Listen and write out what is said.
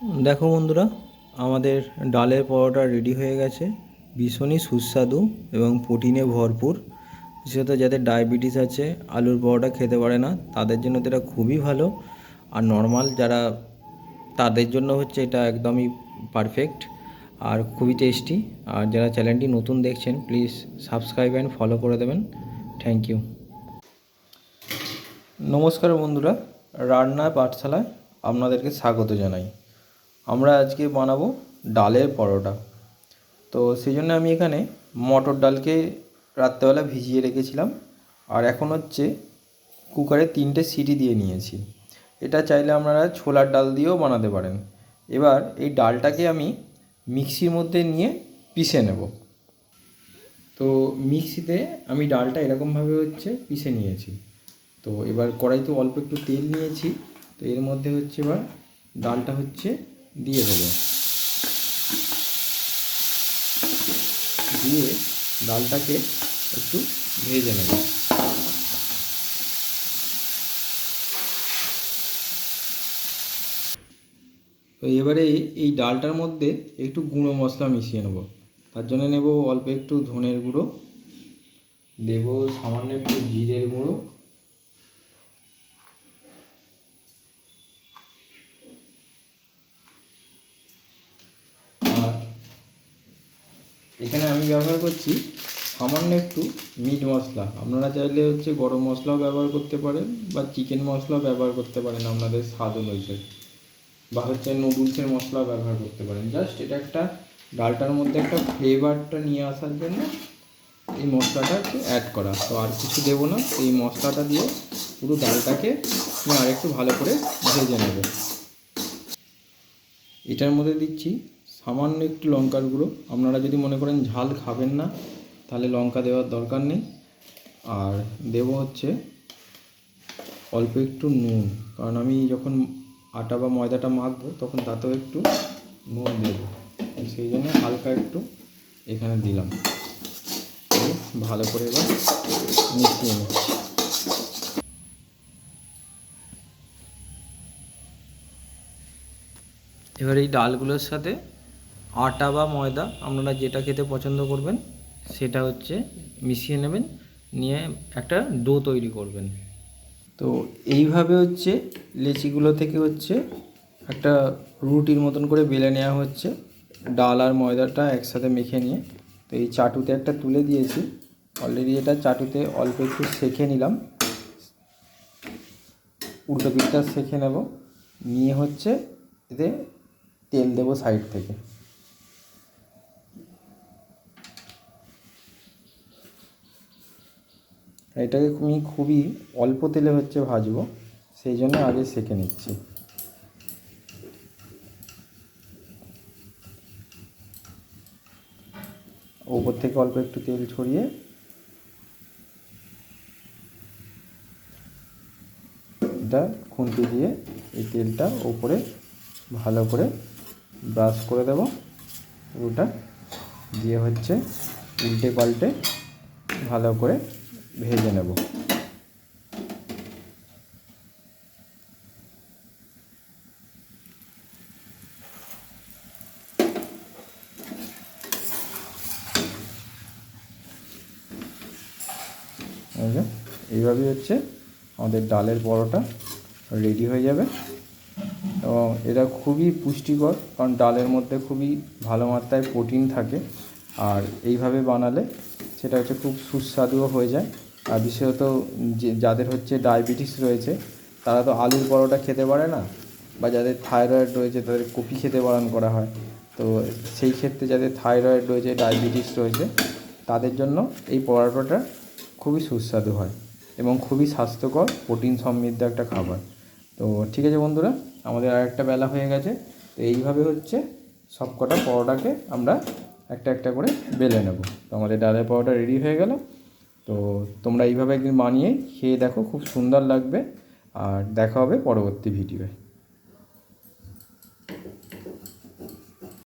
দেখো বন্ধুরা, আমাদের ডালের পরোটা রেডি হয়ে গেছে। ভীষণই সুস্বাদু এবং প্রোটিনে ভরপুর। বিশেষত যাদের ডায়াবেটিস আছে, আলুর পরোটা খেতে পারে না, তাদের জন্য তো এটা খুবই ভালো। আর নর্মাল যারা, তাদের জন্য হচ্ছে এটা একদমই পারফেক্ট আর খুবই টেস্টি আর যারা চ্যানেলটি নতুন দেখছেন প্লিজ সাবস্ক্রাইব অ্যান্ড ফলো করে দেবেন। থ্যাংক ইউ নমস্কার বন্ধুরা, রান্না পাঠশালায় আপনাদেরকে স্বাগত জানাই। আমরা আজকে বানাবো ডালের পরোটা। তো সেই জন্য আমি এখানে মটর ডালকে রাত্রেবেলা ভিজিয়ে রেখেছিলাম। আর এখন হচ্ছে কুকারে তিনটে সিটি দিয়ে নিয়েছি। এটা চাইলে আপনারা ছোলার ডাল দিয়েও বানাতে পারেন। এবার এই ডালটাকে আমি মিক্সির মধ্যে নিয়ে পিষে নেব। তো মিক্সিতে আমি ডালটা এরকমভাবে হচ্ছে পিষে নিয়েছি। তো এবার কড়াইতে অল্প একটু তেল নিয়েছি। তো এর মধ্যে হচ্ছে এবার ডালটা হচ্ছে দিয়ে দেবো। দিয়ে ডালটাকে একটু ভেজে নেব। তো এবারে এই ডালটার মধ্যে একটু গুঁড়ো মশলা মিশিয়ে নেব। তার জন্য নেব অল্প একটু ধনের গুঁড়ো, দেব সামান্য একটু জিরের গুঁড়ো এখানে আমি ব্যবহার করছি সামান্য একটু মিট মশলা। আপনারা চাইলে হচ্ছে গরম মশলাও ব্যবহার করতে পারেন বা চিকেন মশলাও ব্যবহার করতে পারেন আপনাদের স্বাদ অনুযায়ী। বা হচ্ছে নুডলসের মশলাও ব্যবহার করতে পারেন। জাস্ট এটা একটা ডালটার মধ্যে একটা ফ্লেভারটা নিয়ে আসার জন্য এই মশলাটা অ্যাড করা। তো আর কিছু দেবো না, এই মশলাটা দিয়ে পুরো ডালটাকে আমি আরেকটু ভালো করে ভেজে নেব। এটার মধ্যে দিচ্ছি সামান্য একটু লঙ্কার গুঁড়ো। আপনারা যদি মনে করেন ঝাল খাবেন না, তাহলে লঙ্কা দেওয়ার দরকার নেই। আর দেবো হচ্ছে অল্প একটু নুন, কারণ আমি যখন আটা বা ময়দাটা মাখবো, তখন তাতেও একটু নুন দেবো। সেই জন্য হালকা একটু এখানে দিলাম। ভালো করে এবার মিশিয়ে নিচ্ছি। এবার এই ডালগুলোর সাথে আটা বা ময়দা আপনারা যেটা খেতে পছন্দ করবেন, সেটা হচ্ছে মিশিয়ে নেবেন, নিয়ে একটা ডো তৈরি করবেন। তো এইভাবে হচ্ছে লেচিগুলো থেকে হচ্ছে একটা রুটির মতন করে বেলে নেওয়া হচ্ছে। ডাল আর ময়দাটা একসাথে মেখে নিয়ে। তো এই চাটুতে একটা তুলে দিয়েছি। অলরেডি এটা চাটুতে অল্প একটু সেঁকে নিলাম। উল্টো পিঠটা সেঁকে নেব। নিয়ে হচ্ছে এতে তেল দেবো সাইড থেকে। এটাকে আমি খুবই অল্প তেলে হচ্ছে ভাজবো, সেই জন্য আগে সেঁকে নিচ্ছি। ওপর থেকে অল্প একটু তেল ছড়িয়ে এটা খুন্তি দিয়ে এই তেলটা ওপরে ভালো করে ব্রাশ করে দেব। ওটা দিয়ে হচ্ছে উল্টে পাল্টে ভালো করে ভেজে নেব। এইভাবেই হচ্ছে আমাদের ডালের পরোটা রেডি হয়ে যাবে। এবং এটা খুবই পুষ্টিকর, কারণ ডালের মধ্যে খুবই ভালো মাত্রায় প্রোটিন থাকে। আর এইভাবে বানালে সেটা হচ্ছে খুব সুস্বাদুও হয়ে যায়। আর বিশেষত যে যাদের হচ্ছে ডায়াবেটিস রয়েছে, তারা তো আলুর পরোটা খেতে পারে না বা যাদের থাইরয়েড রয়েছে তাদের কপি খেতে বারণ করা হয়। তো সেই ক্ষেত্রে যাদের থাইরয়েড রয়েছে, ডায়াবেটিস রয়েছে, তাদের জন্য এই পরোটাটা খুবই সুস্বাদু হয় এবং খুবই স্বাস্থ্যকর, প্রোটিন সমৃদ্ধ একটা খাবার। তো ঠিক আছে বন্ধুরা, আমাদের আর একটা বেলা হয়ে গেছে। তো এইভাবে হচ্ছে সব কটা পরোটাকে আমরা একটা একটা করে বেলে নেব। তো আমাদের ডালের পরোটা রেডি হয়ে গেল। তো তোমরা এইভাবে একদিন বানিয়ে খেয়ে দেখো, খুব সুন্দর লাগবে। আর দেখা হবে পরবর্তী ভিডিওয়ে